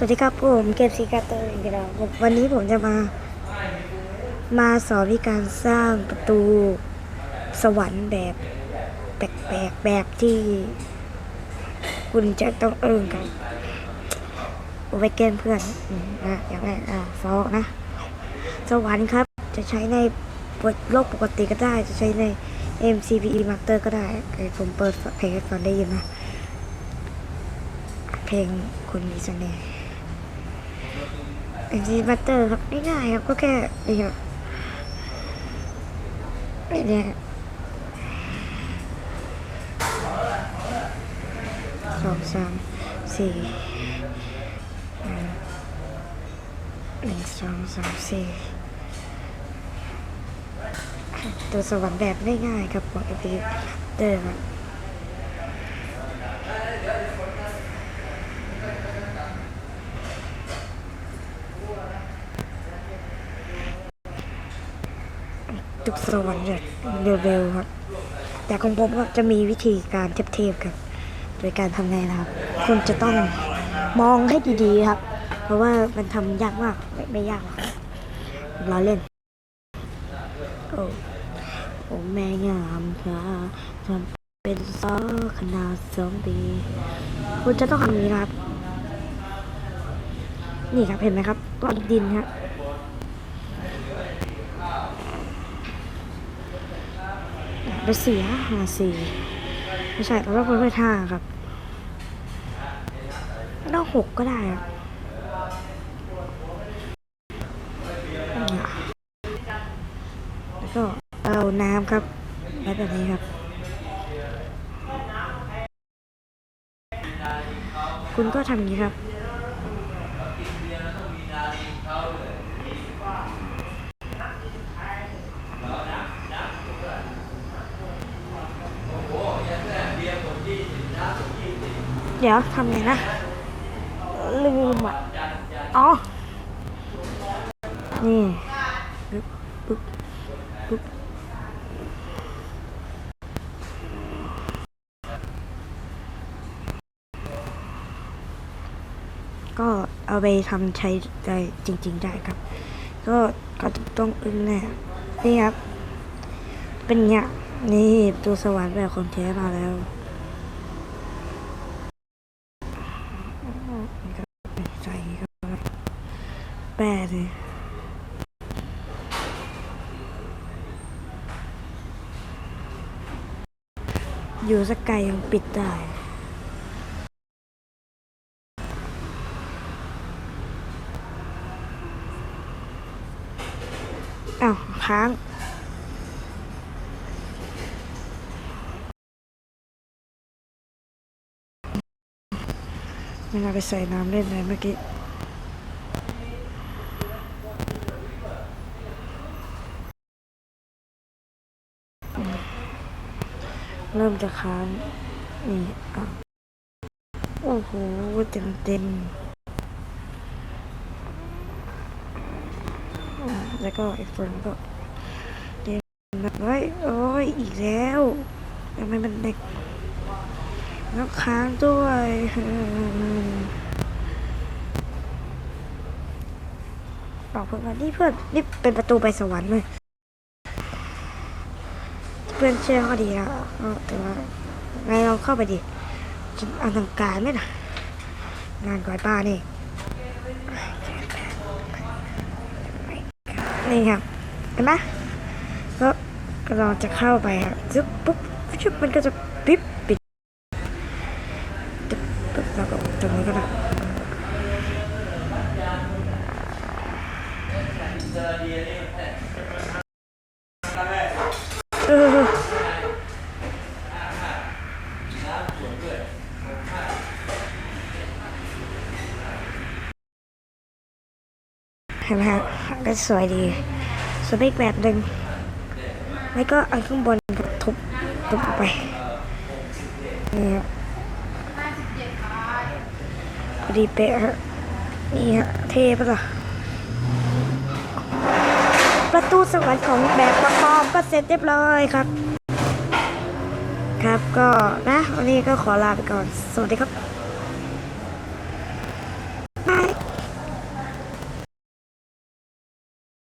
สวัสดีครับผมเกมซีกาเตอร์อีกแล้ววันนี้ผมจะมา มาสอนวิธีการสร้างประตูสวรรค์แบบแปลกๆแบบที่ คุณจะต้องเอิงกันไว้แกล้งเพื่อนนะอย่างแรกอะฟอนะ สวรรค์ครับ จะใช้ในโลกปกติก็ได้ จะใช้ใน MCPE Master ก็ได้เอ้ยผมเปิดเพลงให้ฟังได้ยินนะเพลงคนมีเสน่ห์ อันนี้บัตเตอร์ครับง่ายๆครับก็แค่นี่ครับไอ้เนี่ยสองสามสี่ห้าหนึ่งสองสามสี่ตัวสวรรค์แบบง่ายๆครับของเอฟเตอร์ครับ ทุกสวรรค์เนี่ยเร็วๆครับ แต่ของผมก็จะมีวิธีการเทียบๆครับ โดยการทำไงนะครับ คุณจะต้องมองให้ดีๆครับ เพราะว่ามันทำยากมากไม่ไม่ยากหรอกเราเล่น โอ้โอ้แม่งามค่ะทำเป็นซอขนาดสองปีคุณจะต้องทำนี้ครับ นี่ครับเห็นไหมครับก้อนดินครับ ไปเสียหาสี่ไม่ใช่เราต้องไปท่าครับต้องหกก็ได้ครับแล้วก็เอาน้ำครับแบบนี้ครับ คุณก็ทำอย่างนี้ครับ เดี๋ยวทำไงนะ ลืมอะ อ๋อ นี่ปึ๊บปึ๊บปึ๊บก็เอาไปทำใช้ได้จริง ๆ ได้ครับ ก็ก็ต้องอึ้งแน่นี่ครับ เป็นเงี้ยนี่ตัวสวรรค์แบบคนแท้มาแล้ว ใส่ก็แปะเลยอยู่สักไกลยังปิดได้อ้าวค้าง ไม่น่าไปใส่น้ำเล่นเลยเมื่อกี้เริ่มจะค้างนี่อะโอ้โห เต็มเต็มแล้วก็อีกส่วนก็เต็มแบบเฮ้โอ้ยอีกแล้วทำไมมันเด็ก แล้วค้างด้วยบอกเพื่อนว่านี่เพื่อนนี่เป็นประตูไปสวรรค์เลยเพื่อนเชื่อเขาดีแล้วเออแต่ว่าไงเราเข้าไปดิจะอลังการไหมนะงานก่อยป้านี่นี่ครับเห็นไหมแล้วก็เราจะเข้าไปครับซึบปุ๊บชุบมันก็จะปิ๊บปึ๊บแล้วก็ตรงนี้ก็ได้ เห็นไหมฮะก็สวยดีสวยไปอีกแบบหนึ่งแล้วก็เอันข้างบนทุบทุบออกไปนี่ครับพอดีเป๊ะฮะนี่ฮะเท่ปะล่ะ ประตูสวรรค์ของแบบประกอบก็เสร็จเรียบร้อยครับ ครับก็นะวันนี้ก็ขอลาไปก่อน สวัสดีครับ